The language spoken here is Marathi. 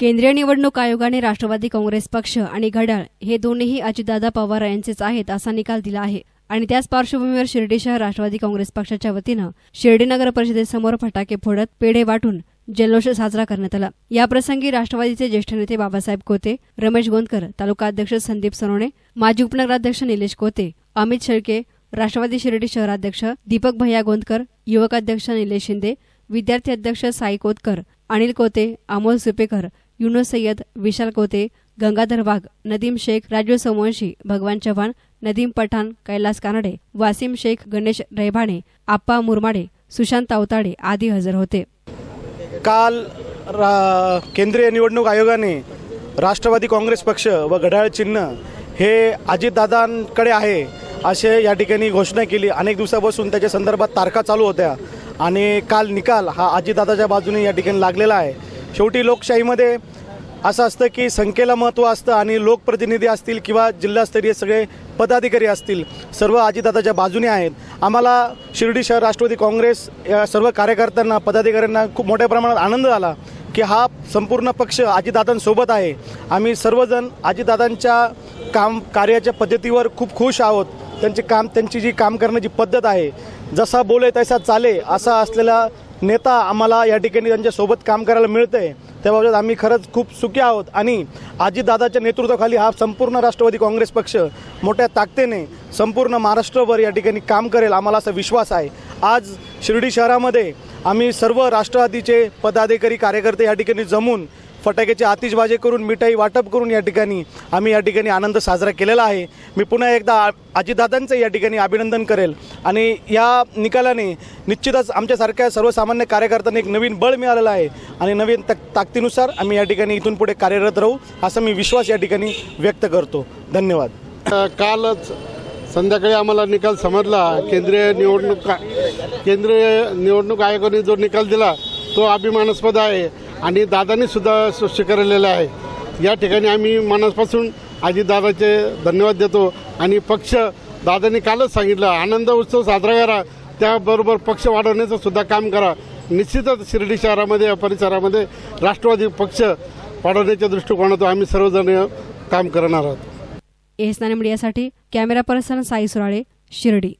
केंद्रीय निवडणूक आयोगाने राष्ट्रवादी काँग्रेस पक्ष आणि घड्याळ हे दोन्हीही अजितदादा पवार यांचेच आहेत असा निकाल दिला आहे. आणि त्याच पार्श्वभूमीवर शिर्डी शहर राष्ट्रवादी काँग्रेस पक्षाच्या वतीनं शिर्डी नगर परिषदेसमोर फटाके फोडत पेढे वाटून जल्लोष साजरा करण्यात आला. याप्रसंगी राष्ट्रवादीचे ज्येष्ठ नेते बाबासाहेब कोते रमेश गोंदकर तालुका अध्यक्ष संदीप सोनवणे माजी उपनगराध्यक्ष निलेश कोते अमित शेळके राष्ट्रवादी शिर्डी शहराध्यक्ष दीपक भैया गोंदकर युवक अध्यक्ष निलेश शिंदे विद्यार्थी अध्यक्ष साई कोतकर अनिल कोते अमोल सुपेकर युनुस सय्यद विशाल कोते गंगाधर वाघ नदीम शेख राजू सोमवंशी भगवान चव्हाण नदीम पठाण कैलास कानडे वासिम शेख गणेश रैभाणे आप्पा मुरमाडे सुशांत अवताडे आदी हजर होते. काल रा केंद्रीय निवडणूक आयोगाने राष्ट्रवादी काँग्रेस पक्ष व घड्याळ चिन्ह हे अजितदादांकडे आहे असे या ठिकाणी घोषणा केली. अनेक दिवसापासून त्याच्या संदर्भात तारखा चालू होत्या आणि काल निकाल हा अजितदादाच्या बाजूने या ठिकाणी लागलेला आहे. शेवटी लोकशाहीमध्ये असं असतं की संख्येला महत्त्व असतं आणि लोकप्रतिनिधी असतील किंवा जिल्हास्तरीय सगळे पदाधिकारी असतील सर्व अजितदादाच्या बाजूने आहेत. आम्हाला शिर्डी शहर राष्ट्रवादी काँग्रेस या सर्व कार्यकर्त्यांना पदाधिकाऱ्यांना खूप मोठ्या प्रमाणात आनंद झाला की हा संपूर्ण पक्ष अजितदादांसोबत आहे. आम्ही सर्वजण अजितदादांच्या काम कार्याच्या पद्धतीवर खूप खुश आहोत. त्यांचे काम त्यांची जी काम करण्याची पद्धत आहे जसा बोले तसा चाले असा असलेला नेता आम्हाला या ठिकाणी त्यांच्यासोबत काम करायला मिळतं आहे त्याबाबत आम्ही खरंच खूप सुखी आहोत. आणि आजीदादाच्या नेतृत्वाखाली हा संपूर्ण राष्ट्रवादी काँग्रेस पक्ष मोठ्या ताकदीने संपूर्ण महाराष्ट्रभर या ठिकाणी काम करेल आम्हाला असा विश्वास आहे. आज शिर्डी शहरामध्ये आम्ही सर्व राष्ट्रवादीचे पदाधिकारी कार्यकर्ते या ठिकाणी जमून फटाक्याची आतिषबाजी करून मिठाई वाटप करून या ठिकाणी आम्ही या ठिकाणी आनंद साजरा केलेला आहे. मी पुन्हा एकदा आ- अजितदादांचं या ठिकाणी अभिनंदन करेल. आणि या निकालाने निश्चितच आमच्यासारख्या सर्वसामान्य कार्यकर्त्यांना एक नवीन बळ मिळालेलं आहे. आणि नवीन तक ताकदीनुसार आम्ही या ठिकाणी इथून पुढे कार्यरत राहू असा मी विश्वास या ठिकाणी व्यक्त करतो. धन्यवाद. कालच संध्याकाळी आम्हाला निकाल समजला. केंद्रीय निवडणूक केंद्रीय निवडणूक आयोगाने जो निकाल दिला तो अभिमानास्पद आहे. आणि दादांनी सुद्धा स्वीकारलेला आहे. या ठिकाणी आम्ही मनापासून आजीदादाचे धन्यवाद देतो आणि पक्ष दादांनी कालच सांगितलं आनंद उत्सव साजरा करा त्याबरोबर पक्ष वाढवण्याचं सुद्धा काम करा. निश्चितच शिर्डी शहरामध्ये या परिसरामध्ये राष्ट्रवादी पक्ष वाढवण्याच्या दृष्टिकोनातून आम्ही सर्वजण काम करणार आहोत. एस नाणे मीडियासाठी कॅमेरा पर्सन साई सुराळे शिर्डी.